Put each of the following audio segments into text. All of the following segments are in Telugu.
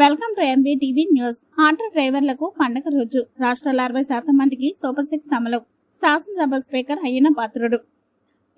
Welcome to MB TV news auto డ్రైవర్లకు పండగ రోజు. రాష్ట్రాల అరవై శాతం మందికి సూపర్ సిక్స్ అమలు. శాసనసభ స్పీకర్ అయ్యన పాత్రుడు.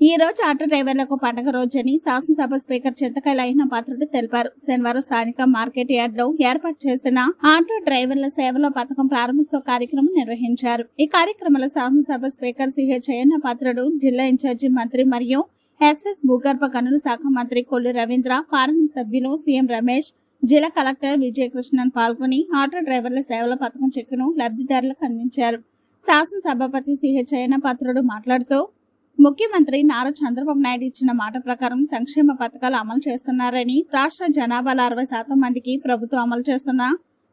ఈ రోజు ఆటో డ్రైవర్లకు పండగ రోజని శాసనసభ స్పీకర్ చింతకాయల అయిన పాత్రుడు తెలిపారు. శనివారం స్థానిక మార్కెట్ యార్డ్లో ఏర్పాటు చేసిన ఆటో డ్రైవర్ల సేవలో పథకం ప్రారంభోత్సవ కార్యక్రమం నిర్వహించారు. ఈ కార్యక్రమంలో శాసనసభ స్పీకర్ సిహెచ్ అయ్యన్న పాత్రుడు జిల్లా ఇన్ఛార్జి మంత్రి మరియు ఎక్సైజ్ భూగర్భ గనుల శాఖ మంత్రి కొల్లు రవీంద్ర పార్లమెంట్ సభ్యులు సీఎం రమేష్ జిల్లా కలెక్టర్ విజయకృష్ణన్ పాల్గొని ఆటో డ్రైవర్ల సేవల పథకం చెక్కును లబ్ధిదారులకు అందించారు. శాసనసభాపతి సిహెచ్ అయ్యన్న పాత్రుడు మాట్లాడుతూ ముఖ్యమంత్రి నారా చంద్రబాబు నాయుడు ఇచ్చిన మాట ప్రకారం సంక్షేమ పథకాలు అమలు చేస్తున్నారని రాష్ట్ర జనాభాలో అరవై శాతం మందికి ప్రభుత్వం అమలు చేస్తున్న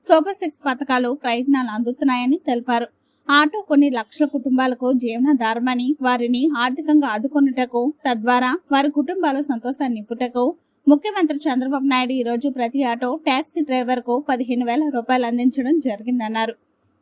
సూపర్ సిక్స్ పథకాలు ప్రయత్నాలు అందుతున్నాయని తెలిపారు. ఆటో కొన్ని లక్షల కుటుంబాలకు జీవనాధారమని వారిని ఆర్థికంగా ఆదుకొనుటకు తద్వారా వారి కుటుంబాల సంతోషాన్ని నింపుటకు ముఖ్యమంత్రి చంద్రబాబు నాయుడు ఈ రోజు ప్రతి ఆటో ట్యాక్సీ డ్రైవర్కు పదిహేను వేల రూపాయలు అందించడం జరిగిందన్నారు.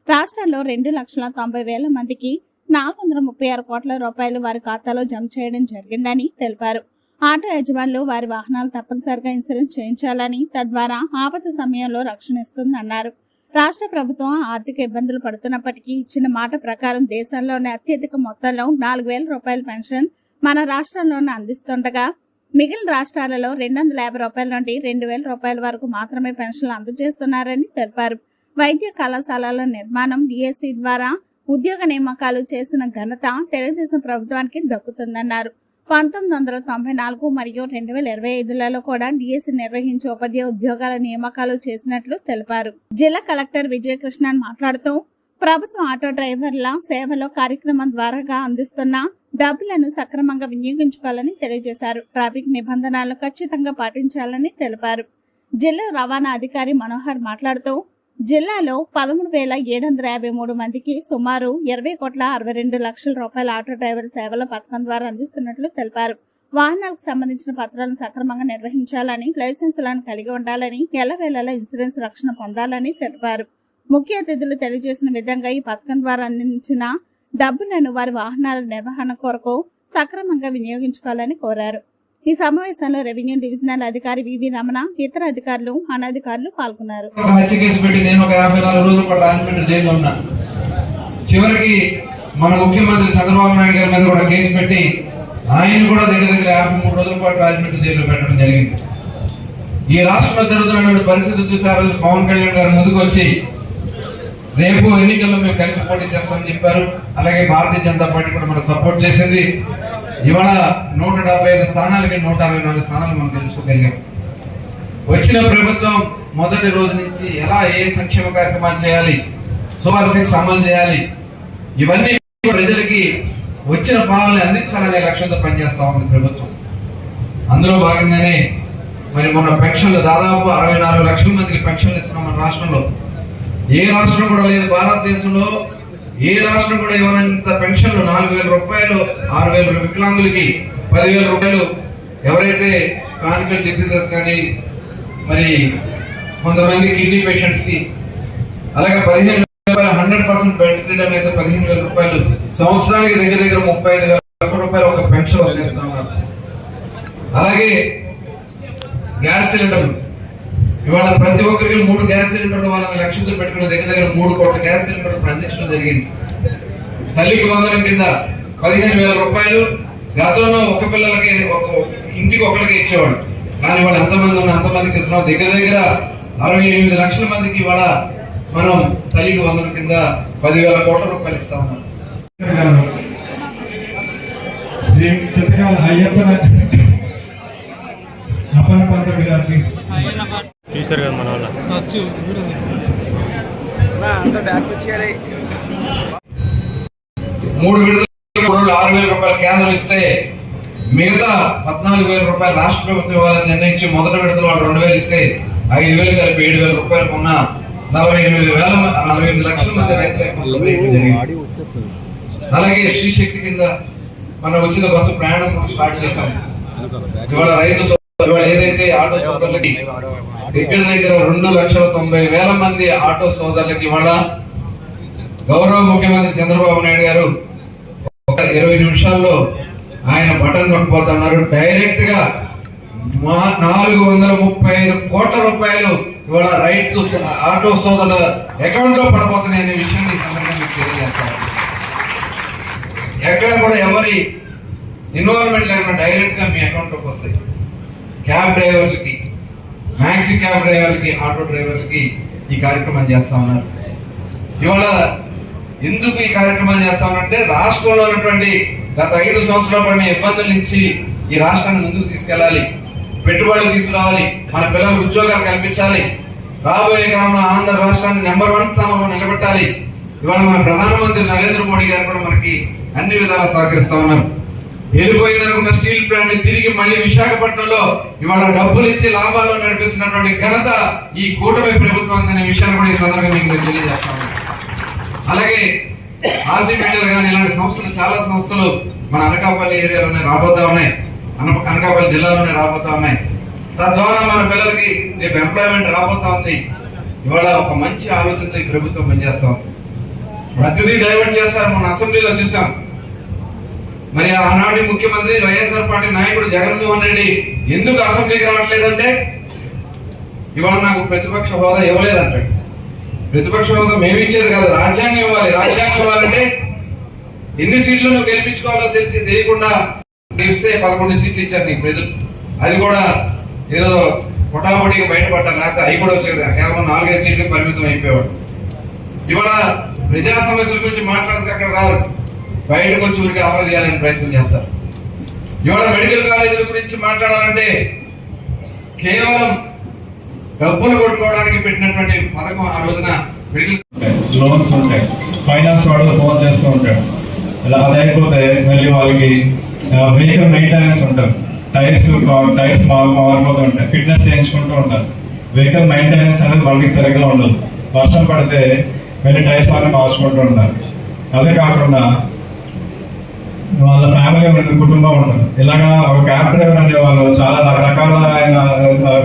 రాష్ట్రంలో రెండు లక్షల తొంభై వేల మందికి నాలుగు వందల ముప్పై ఆరు కోట్ల రూపాయలు వారి ఖాతాలో జమ చేయడం జరిగిందని తెలిపారు. ఆటో యజమానులు వారి వాహనాలు తప్పనిసరిగా ఇన్సూరెన్స్ చేయించాలని తద్వారా ఆపద సమయంలో రక్షణ ఇస్తుందన్నారు. రాష్ట్ర ప్రభుత్వం ఆర్థిక ఇబ్బందులు పడుతున్నప్పటికీ ఇచ్చిన మాట ప్రకారం దేశంలోనే అత్యధిక మొత్తంలో నాలుగు వేల రూపాయల పెన్షన్ మన రాష్ట్రంలోనే అందిస్తుండగా మిగిలిన రాష్ట్రాలలో రెండు వందల యాభై రూపాయల నుండి రెండు వేల రూపాయల వరకు మాత్రమే పెన్షన్లు అందజేస్తున్నారని తెలిపారు. వైద్య కళాశాలల నిర్మాణం డిఎస్సి ద్వారా ఉద్యోగ నియామకాలు చేస్తున్న ఘనత తెలుగుదేశం ప్రభుత్వానికి దక్కుతుందన్నారు. పంతొమ్మిది వందల తొంభై నాలుగు మరియు రెండు వేల ఇరవై ఐదులలో కూడా డిఎస్సి నిర్వహించి ఉపాధ్యాయ ఉద్యోగాల నియామకాలు చేసినట్లు తెలిపారు. జిల్లా కలెక్టర్ విజయకృష్ణన్ మాట్లాడుతూ ప్రభుత్వ ఆటో డ్రైవర్ల సేవలో కార్యక్రమం ద్వారాగా అందిస్తున్న డబ్బులను సక్రమంగా వినియోగించుకోవాలని తెలియజేశారు. ట్రాఫిక్ నిబంధనలు ఖచ్చితంగా పాటించాలని తెలిపారు. జిల్లా రవాణా అధికారి మనోహర్ మాట్లాడుతూ జిల్లాలో పదమూడు వేల ఏడు వందల యాభై మూడు మందికి సుమారు ఇరవై కోట్ల అరవై రెండు లక్షల రూపాయల ఆటో డ్రైవర్ సేవల పథకం ద్వారా అందిస్తున్నట్లు తెలిపారు. వాహనాలకు సంబంధించిన పత్రాలను సక్రమంగా నిర్వహించాలని లైసెన్సులను కలిగి ఉండాలని ఎల్లవేళలా ఇన్సూరెన్స్ రక్షణ పొందాలని తెలిపారు. ముఖ్య అతిథులు తెలియజేసిన విధంగా ఈ పథకం ద్వారా అందించిన డబ్బులను వారి వాహనాల నిర్వహణ కొరకు సక్రమంగా వినియోగించుకోవాలని కోరారు. ఈ సమావేశంలో రెవెన్యూ డివిజనల్ అధికారి వివి రమణ ఇతర అధికారులు అనధికారులు పాల్గొన్నారు. కేసు పెట్టి నేను చివరికి మన ముఖ్యమంత్రి చంద్రబాబు నాయుడు గారి మీద కూడా కేసు పెట్టి ఆయన కూడా దగ్గర దగ్గర యాభై మూడు రోజుల పాటు రాజమండ్రి జైల్లో పెట్టడం జరిగింది. ఈ రాష్ట్రంలో జరుగుతున్న పరిస్థితి చూసి పవన్ కళ్యాణ్ గారు ముందుకు వచ్చి రేపు ఎన్నికల్లో మేము కలిసి పోటీ చేస్తామని చెప్పారు. అలాగే భారతీయ జనతా పార్టీ కూడా మనం సపోర్ట్ చేసింది. ఇవాళ నూట డెబ్బై ఐదు స్థానాలకి నూట అరవై నాలుగు స్థానాలు మనం తెలుసుకోగలిగాం వచ్చిన ప్రభుత్వం మొదటి రోజు నుంచి ఎలా ఏ సంక్షేమ కార్యక్రమాలు చేయాలి సూపర్ సిక్స్ అమలు చేయాలి ఇవన్నీ ప్రజలకి వచ్చిన ఫలాలను అందించాలనే లక్ష్యంతో పనిచేస్తా ఉంది ప్రభుత్వం. అందులో భాగంగానే మరి మొన్న పెన్షన్లు దాదాపు అరవై నాలుగు లక్షల మందికి పెన్షన్లు ఇస్తున్నాం మన రాష్ట్రంలో. ఏ రాష్ట్రం కూడా లేదు భారతదేశంలో. ఏ రాష్ట్రం కూడా ఇవ్వనంత పెన్షన్లు నాలుగు వేల రూపాయలు ఆరు వేల వికలాంగులకి పదివేల రూపాయలు ఎవరైతే క్రానికల్ డిసీజెస్ కానీ మరి కొంతమంది కిడ్నీ పేషెంట్స్కి అలాగే పదిహేను రూపాయలు హండ్రెడ్ పర్సెంట్ బెనిఫిట్ అనేది పదిహేను వేల రూపాయలు. సంవత్సరానికి దగ్గర దగ్గర ముప్పై ఐదు వేల రూపాయలు ఒక పెన్షన్ వస్తేస్తా ఉన్నారు. అలాగే గ్యాస్ సిలిండర్ ఇవాళ ప్రతి ఒక్కరికి మూడు గ్యాస్ సిలిండర్లు వాళ్ళని లక్ష్యంతో పెట్టుకున్న దగ్గర దగ్గర మూడు కోట్ల గ్యాస్ సిలిండర్ అందించడం జరిగింది. తల్లికి వందనం కింద పదిహేను వేల రూపాయలు గతంలో ఒక పిల్లలకి ఒక ఇంటికి ఒకరికి ఇచ్చేవాడు కానీ వాళ్ళు ఎంతమంది ఉన్న అంతమందికి ఇస్తున్నాం. దగ్గర దగ్గర అరవై ఎనిమిది లక్షల మందికి ఇవాళ మనం తల్లికి వందనం కింద పదివేల కోట్ల రూపాయలు ఇస్తా ఉన్నాం. శ్రీ చిత్తకాల అయ్యప్ప అప్పన గారికి. చూశారు కదా మన వాళ్ళ. మూడు విడుదల ఆరు వేల రూపాయల కేంద్రం ఇస్తే మిగతా పద్నాలుగు వేల రూపాయలు రాష్ట్ర ప్రభుత్వం ఇవ్వాలని నిర్ణయించి మొదటి విడతలో వాళ్ళు రెండు వేలు ఇస్తే ఐదు వేలు కలిపి ఏడు వేల రూపాయలకు ఉన్న నలభై ఎనిమిది వేల నలభై ఎనిమిది లక్షల మంది రైతుల అలాగే శ్రీశక్తి కింద మన ఉచిత బస్సు ప్రయాణం స్టార్ట్ చేశాం. ఇవాళ రైతు ఇవాళ ఏదైతే ఆటో సోదరులకి దగ్గర దగ్గర రెండు లక్షల తొంభై వేల మంది ఆటో సోదరులకి ఇవాళ గౌరవ ముఖ్యమంత్రి చంద్రబాబు నాయుడు గారు ఒక ఇరవై నిమిషాల్లో ఆయన బటన్ నొక్కిపోతున్నారు. డైరెక్ట్గా మా నాలుగు వందల ముప్పై ఐదు కోట్ల రూపాయలు ఇవాళ స- ఆటో సోదరుల అకౌంట్లో పడబోతున్నాయి అనే విషయాన్ని సందర్భంగా తెలియజేస్తాను. ఎక్కడ కూడా ఎవరి ఇన్వాల్వ్మెంట్ లేకుండా డైరెక్ట్గా మీ అకౌంట్లోకి వస్తాయి. క్యాబ్ డ్రైవర్లకి మ్యాక్సీ క్యాబ్ డ్రైవర్లకి ఆటో డ్రైవర్లకి ఈ కార్యక్రమం చేస్తా ఉన్నారు. ఇవాళ ఎందుకు ఈ కార్యక్రమం ఉన్నారంటే రాష్ట్రంలో ఉన్నటువంటి గత ఐదు సంవత్సరాల పడిన ఇబ్బందుల నుంచి ఈ రాష్ట్రాన్ని ముందుకు తీసుకెళ్ళాలి. పెట్టుబడులు తీసుకురావాలి. మన పిల్లలకు ఉద్యోగాలు కల్పించాలి. రాబోయే కాలంలో ఆంధ్ర రాష్ట్రాన్ని నెంబర్ వన్ స్థానంలో నిలబెట్టాలి. ఇవాళ మన ప్రధానమంత్రి నరేంద్ర మోడీ గారు కూడా మనకి అన్ని విధాలా సహకరిస్తా ఉన్నారు. వెళ్ళిపోయిందనుకున్న స్టీల్ ప్లాంట్ని తిరిగి మళ్ళీ విశాఖపట్నంలో ఇవాళ డబ్బులు ఇచ్చి లాభాలు నడిపిస్తున్నటువంటి ఘనత ఈ కూటమి ప్రభుత్వం అనే విషయాన్ని కూడా ఈ సందర్భంగా మీకు తెలియజేస్తాను అలాగే ఆసిపేటలు కానీ ఇలాంటి సంస్థలు చాలా సంస్థలు మన అనకాపల్లి ఏరియాలోనే రాబోతా ఉన్నాయి. అన- అనకాపల్లి జిల్లాలోనే రాబోతా ఉన్నాయి. తద్వారా మన పిల్లలకి రేపు ఎంప్లాయ్మెంట్ రాబోతా ఉంది. ఇవాళ ఒక మంచి ఆలోచనతో ఈ ప్రభుత్వం పనిచేస్తాం ప్రతిదీ డైవర్ట్ చేస్తారు. మన అసెంబ్లీలో చూసాం. మరి ఆనాటి ముఖ్యమంత్రి వైఎస్ఆర్ పార్టీ నాయకుడు జగన్మోహన్ రెడ్డి ఎందుకు అసెంబ్లీకి రావట్లేదంటే ఇవాళ నాకు ప్రతిపక్ష హోదా ఇవ్వలేదంటాడు ప్రతిపక్ష హోదా మేము ఇచ్చేది కాదు రాజ్యాంగం ఇవ్వాలి. రాజ్యాంగం ఇవ్వాలంటే ఎన్ని సీట్లు నువ్వు గెలిపించుకోవాలో తెలిసి తెలియకుండా ఇస్తే పదకొండు సీట్లు ఇచ్చారు నీకు ప్రజలు. అది కూడా ఏదో పొటాపొటిగా బయటపడ్డారు. లేకపోతే అవి కూడా వచ్చేది కేవలం నాలుగైదు సీట్లు పరిమితం అయిపోయేవాడు ఇవాళ ప్రజా సమస్యల గురించి మాట్లాడడానికి అక్కడ రారు. బయటకు వచ్చి ఊరికి అమలు చేయాలని ప్రయత్నం చేస్తారు. ఇవాళ మెడికల్ కాలేజీల గురించి మాట్లాడాలంటే కేవలం డబ్బులు కొట్టుకోవడానికి పెట్టినటువంటి పథకం ఆ రోజున మెడికల్ లోన్స్ ఉంటాయి. ఫైనాన్స్ వాళ్ళు ఫోన్ చేస్తూ ఉంటాడు ఇలా లేకపోతే మళ్ళీ వాళ్ళకి వెహికల్ మెయింటెనెన్స్ ఉంటారు టైర్స్ టైర్స్ మారిపోతూ ఉంటాయి. ఫిట్నెస్ చేయించుకుంటూ ఉంటారు. వెహికల్ మెయింటెనెన్స్ అనేది వాళ్ళకి సరిగ్గా ఉండదు. వర్షం పడితే మళ్ళీ టైర్స్ అన్ని మార్చుకుంటూ ఉంటారు. అదే కాకుండా వాళ్ళ ఫ్యామిలీ ఉంటుంది కుటుంబం ఉంటుంది. ఇలాగా ఒక క్యాబ్ డ్రైవర్ అనే వాళ్ళు చాలా రకరకాలైన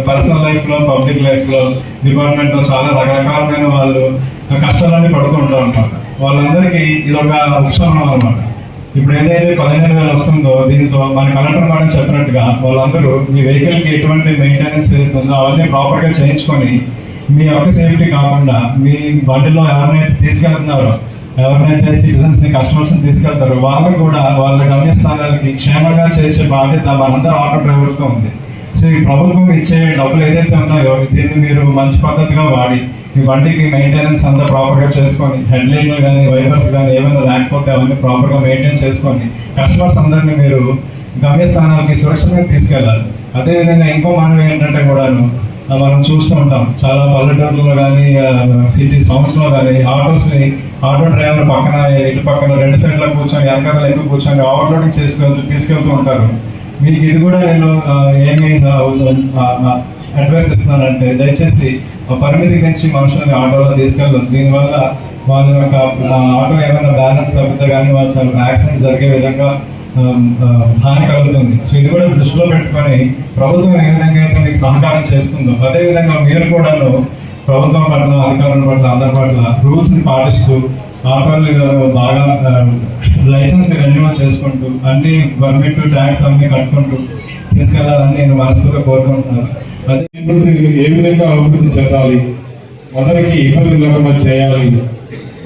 పర్సనల్ లైఫ్లో పబ్లిక్ లైఫ్లో డిపార్ట్మెంట్లో చాలా రకరకాలమైన వాళ్ళు కష్టాలన్నీ పడుతూ ఉంటారు అనమాట వాళ్ళందరికీ ఇది ఒక ఉపశమనం అనమాట ఇప్పుడు ఏదైతే పదిహేను వేలు వస్తుందో దీంతో మన కలెక్టర్ మేడం చెప్పినట్టుగా వాళ్ళందరూ మీ వెహికల్కి ఎటువంటి మెయింటెనెన్స్ ఏదైతే ఉందో అవన్నీ ప్రాపర్గా చేయించుకొని మీ యొక్క సేఫ్టీ కాకుండా మీ బండిలో ఎవరినైతే తీసుకెళ్తున్నారో ఎవరినైతే సిటిజన్స్ని కస్టమర్స్ని తీసుకెళ్తారో వాళ్ళకి కూడా వాళ్ళ గమ్యస్థానాలకి క్షేమంగా చేసే బాధ్యత మనందరూ ఆటో డ్రైవర్తో ఉంది. సో ఈ ప్రభుత్వం ఇచ్చే డబ్బులు ఏదైతే ఉన్నాయో దీన్ని మీరు మంచి పద్ధతిగా వాడి ఈ బండికి మెయింటెనెన్స్ అంతా ప్రాపర్గా చేసుకొని హెడ్ లైన్లు కానీ వైపర్స్ కానీ ఏమైనా లేకపోతే అవన్నీ ప్రాపర్గా మెయింటైన్ చేసుకొని కస్టమర్స్ అందరినీ మీరు గమ్యస్థానాలకి సురక్షితంగా తీసుకెళ్ళాలి. అదేవిధంగా ఇంకో మనం ఏంటంటే కూడాను మనం చూస్తూ ఉంటాం. చాలా పల్లెటూరులో కానీ సిటీ టౌన్స్ కానీ ఆటోస్ని ఆటో డ్రైవర్ పక్కన ఇటు పక్కన రెండు సైడ్లో కూర్చొని వెనకాల ఎక్కువ కూర్చొని ఓవర్లోడింగ్ చేసుకెళ్తూ తీసుకెళ్తూ ఉంటారు. మీకు ఇది కూడా నేను ఏమి అడ్వైస్ ఇస్తున్నానంటే దయచేసి పరిమితి నుంచి మనుషులని ఆటోలో తీసుకెళ్ళదు దీనివల్ల వాళ్ళ యొక్క ఆటో ఏమైనా బ్యాలెన్స్ తగ్గితే కానీ వాళ్ళు చాలా యాక్సిడెంట్ జరిగే విధంగా హాని కలుగుతుంది. సో ఇది కూడా దృష్టిలో పెట్టుకొని ప్రభుత్వం ఏ విధంగా అయితే మీకు సహకారం చేస్తుందో అదే విధంగా మీరు కూడాను ప్రభుత్వం పట్ల అధికారుల పట్ల అందరి పట్ల రూల్స్ని పాటిస్తూ ఆటోలు బాగా లైసెన్స్ని రెన్యువల్ చేసుకుంటూ అన్ని పర్మిట్ ట్యాక్స్ అన్ని కట్టుకుంటూ తీసుకెళ్ళాలని నేను మనస్ఫూర్తిగా కోరుకుంటున్నాను. అదే అభివృద్ధి ఏ విధంగా అభివృద్ధి చెందాలి? అందరికీ ఇబ్బందులు లేకుండా చేయాలి.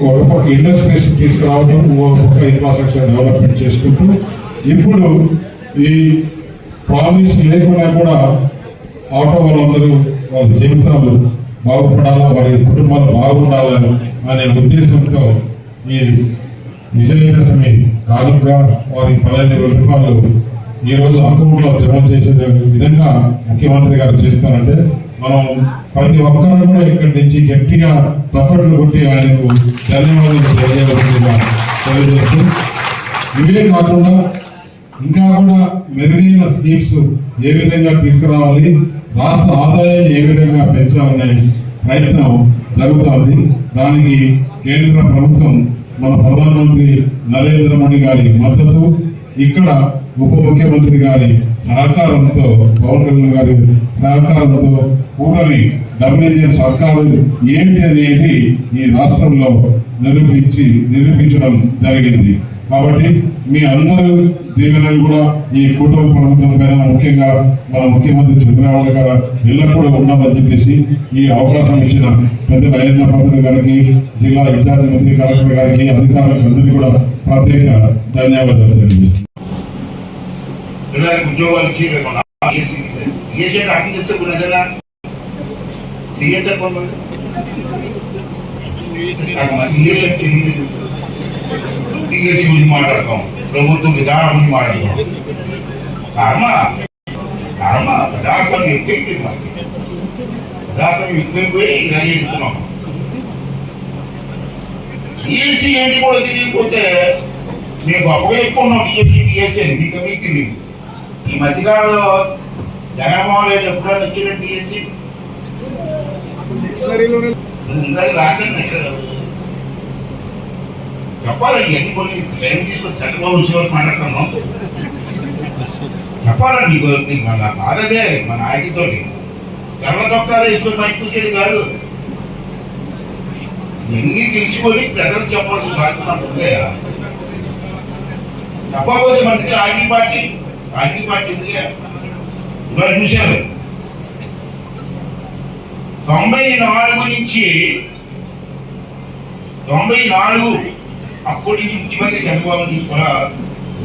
ఒక ఇండస్ట్రీస్ తీసుకురావడం ఒక ఇన్ఫ్రాస్ట్రక్చర్ డెవలప్మెంట్ చేసుకుంటూ ఇప్పుడు ఈ ప్రామిస్ లేకుండా కూడా ఆటో వాళ్ళందరూ వాళ్ళ జీవితాలు బాగుపడాలా? వారి కుటుంబాలు బాగుండాలని అనే ఉద్దేశంతో ఈ విజయదశమి కానుక వారి పదహైదు వేల రూపాయలు ఈ రోజు అకౌంట్లో జమ చేసే విధంగా ముఖ్యమంత్రి గారు చేస్తున్నారంటే మనం ప్రతి ఒక్కరు కూడా ఇక్కడి నుంచి గట్టిగా తప్పట్లు కొట్టి ఆయనకు ధన్యవాదాలు తెలియజేయాలని తెలియజేస్తూ ఇవే కాకుండా ఇంకా కూడా మెరుగైన స్కీమ్స్ ఏ విధంగా తీసుకురావాలి? రాష్ట్ర ఆదాయాన్ని ఏ విధంగా పెంచాలనే ప్రయత్నం జరుగుతోంది. దానికి కేంద్ర ప్రభుత్వం మన ప్రధానమంత్రి నరేంద్ర మోడీ గారి మద్దతు ఇక్కడ ఉప ముఖ్యమంత్రి గారి సహకారంతో పవన్ కళ్యాణ్ గారి సహకారంతో కూటమి డబ్ల్యూజీఎన్ సర్కారు ఏంటి అనేది ఈ రాష్ట్రంలో నిరూపించి నిరూపించడం జరిగింది. కాబట్టి మీ అందరూ దీవెనలు కూడా ఈ కుటుంబ ప్రభుత్వం పైన ముఖ్యంగా మన ముఖ్యమంత్రి చంద్రబాబు గారు ఎల్లప్పుడూ ఉన్నామని చెప్పేసి ఈ అవకాశం ఇచ్చిన పెద్ద నరేంద్ర మోదీ గారికి జిల్లా ఇన్ఛార్జ్ మంత్రి కలెక్టర్ గారికి అధికారులకు అందరికీ కూడా ప్రత్యేక ధన్యవాదాలు తెలియజేస్తున్నాను. పిల్లలకి ఉద్యోగాలు ఇచ్చి లేకుండా ఏసీ తీసేది. ఏసీ అంటే అర్థం చేస్తే కొన్ని ఏదైనా చేయొచ్చా కొంతమంది టీఎస్సీ గురించి మాట్లాడతాం. ప్రభుత్వ విధానం గురించి మాట్లాడతాం. కర్మ కర్మ ప్రజాస్వామ్యం ఎక్కువైపోయింది మనకి ప్రజాస్వామ్యం ఎక్కువైపోయి ఇలా చేస్తున్నాం ఏసీ ఏంటి కూడా తెలియకపోతే మేము గొప్పగా చెప్పుకున్నాం టీఎస్సీ టీఎస్సీ అని. మీకు మీకు తెలియదు. ఈ మధ్యకాలంలో జగన్మోహన్ రెడ్డి ఎప్పుడైనా వచ్చిన టీఎస్సీ రాశాను ఎక్కడ చెప్పాలండి ఎన్ని కొన్ని టైం తీసుకొని చంద్రబాబు వచ్చే వరకు మాట్లాడుతున్నాం చెప్పాలండి నీకు మన బాధదే మన ఆయనతో తెల్ల చొక్కాలు వేసుకొని బయటకు కూర్చోడు కాదు. ఎన్ని తెలుసుకొని ప్రజలకు చెప్పాల్సిన బాధ్యత నాకు ఉందయ్యా చెప్పకపోతే మనకి రాజకీయ పార్టీ రాజకీయ పార్టీ ఎందుకే ఇవాళ చూశారు. తొంభై నాలుగు నుంచి తొంభై నాలుగు అప్పటి నుంచి మరి చంద్రబాబు నుంచి కూడా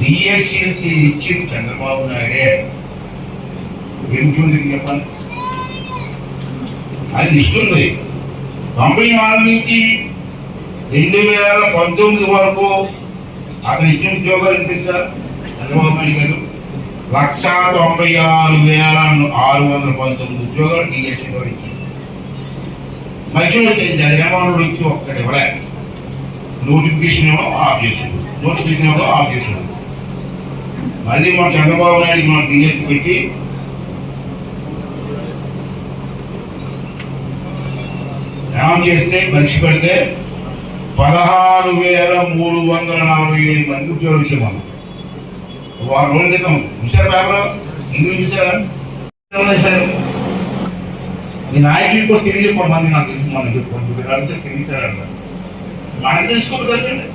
డిఎస్సీ ఇచ్చింది చంద్రబాబు నాయుడే ఎందుకు చెప్పండి. అది ఇస్తుంది. ఉంది తొంభై నాలుగు నుంచి రెండు వేల పంతొమ్మిది వరకు అతను ఇచ్చిన ఉద్యోగాలు ఎంత తెలుసా? చంద్రబాబు నాయుడు గారు లక్ష తొంభై ఆరు వేల ఆరు వందల పంతొమ్మిది ఉద్యోగాలు డిఎస్సీ ద్వారా ఇచ్చింది మధ్యలో వచ్చింది. జగన్మోహన్ రెడ్డి వచ్చి ఒక్కటి ఇవ్వలేదు నోటిఫికేషన్ ఏమో ఆఫ్ చేసాడు నోటిఫికేషన్ ఏమో ఆఫ్ చేసాడు మళ్ళీ మన చంద్రబాబు నాయుడికి మన డిఎస్సీ పెట్టి ధ్యానం చేస్తే పరీక్ష పెడితే పదహారు వేల మూడు వందల నలభై ఐదు మంది ఉద్యోగాలు ఇచ్చాం మనం వారం రోజుల క్రితం. చూసారు పేపర్? ఇంగ్లీష్ చూసారా సార్. మీ నాయకులు కూడా తెలియదు కొంతమంది నాకు తెలిసి మనం కొంతమంది అడిగితే తెలియసారంట మనకు జరిగింది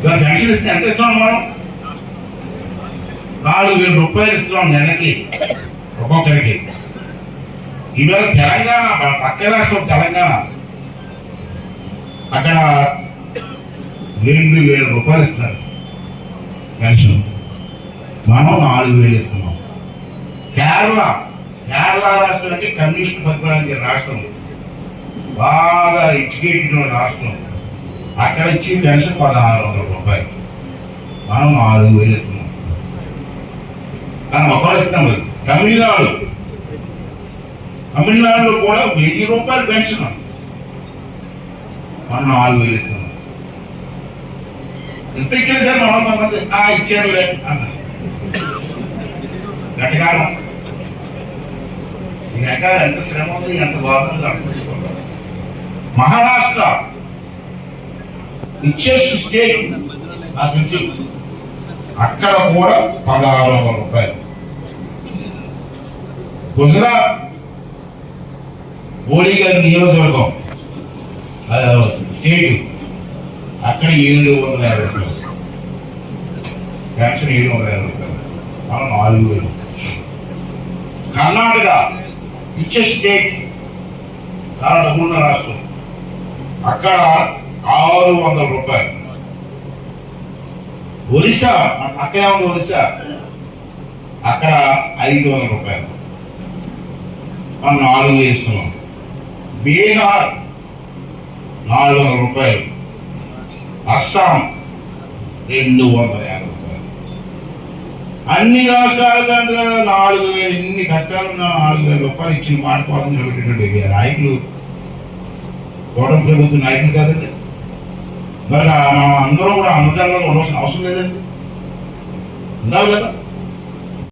ఇవాళ పెన్షన్ ఇస్తే ఎంత ఇస్తాం మనం నాలుగు వేల రూపాయలు ఇస్తున్నాం నెలకి. ఒక్కొక్కరికి ఈవేళ తెలంగాణ పక్క రాష్ట్రం తెలంగాణ. అక్కడ రెండు వేల రూపాయలు ఇస్తున్నారు. పెన్షన్ మనం నాలుగు వేలు ఇస్తున్నాం. కేరళ. కేరళ రాష్ట్రం అంటే కమ్యూనిస్ట్ పరిపాలన రాష్ట్రం. బాగా ఎడ్యుకేటెడ్ రాష్ట్రం అక్కడ ఇచ్చి పెన్షన్ పదహారు వందల రూపాయలు. మనం నాలుగు వేలు ఇస్తున్నాం. మనం ఒకరు ఇస్తాం తమిళనాడు. తమిళనాడులో కూడా వెయ్యి రూపాయలు పెన్షన్. మనం నాలుగు వేలు ఇస్తున్నాం. ఎంత ఇచ్చారు సార్ మనం కొంతమంది ఆ ఇచ్చారులే అన్నారు. గట్టిగా ఎంత శ్రమ ఉంది ఎంత బాగుంది అర్థం చేసుకోగలరు మహారాష్ట్ర. రిచెస్ట్ స్టేట్ నాకు తెలుసు. అక్కడ కూడా పదహారు వందల రూపాయలు. గుజరాత్ మోడీ గారి నియోజకవర్గం. స్టేట్. అక్కడ ఏడు వందల యాభై రూపాయలు. పెన్షన్ ఏడు వందల యాభై రూపాయలు. మనం నాలుగు వేలు. కర్ణాటక ఇచ్చే స్టేట్. చాలా డబ్బులున్న రాష్ట్రం. అక్కడ ఆరు వందల రూపాయలు ఒరిస్సా అక్కడే ఉంది ఒరిస్సా? అక్కడ ఐదు వందల రూపాయలు మనం నాలుగు వేలు ఇస్తున్నాం బీహార్ నాలుగు వందల రూపాయలు అస్సాం రెండు వందల యాభై రూపాయలు అన్ని రాష్ట్రాల కంటే నాలుగు వేలు ఇన్ని కష్టాలున్న నాలుగు వేల రూపాయలు ఇచ్చిన మాట కోసం నిలబెట్టినటువంటి నాయకులు కూటమి ప్రభుత్వ నాయకులు కాదండి. మరి మనం అందరం కూడా అన్నదానంలో ఉండవలసిన అవసరం లేదండి. ఉండాలి కదా?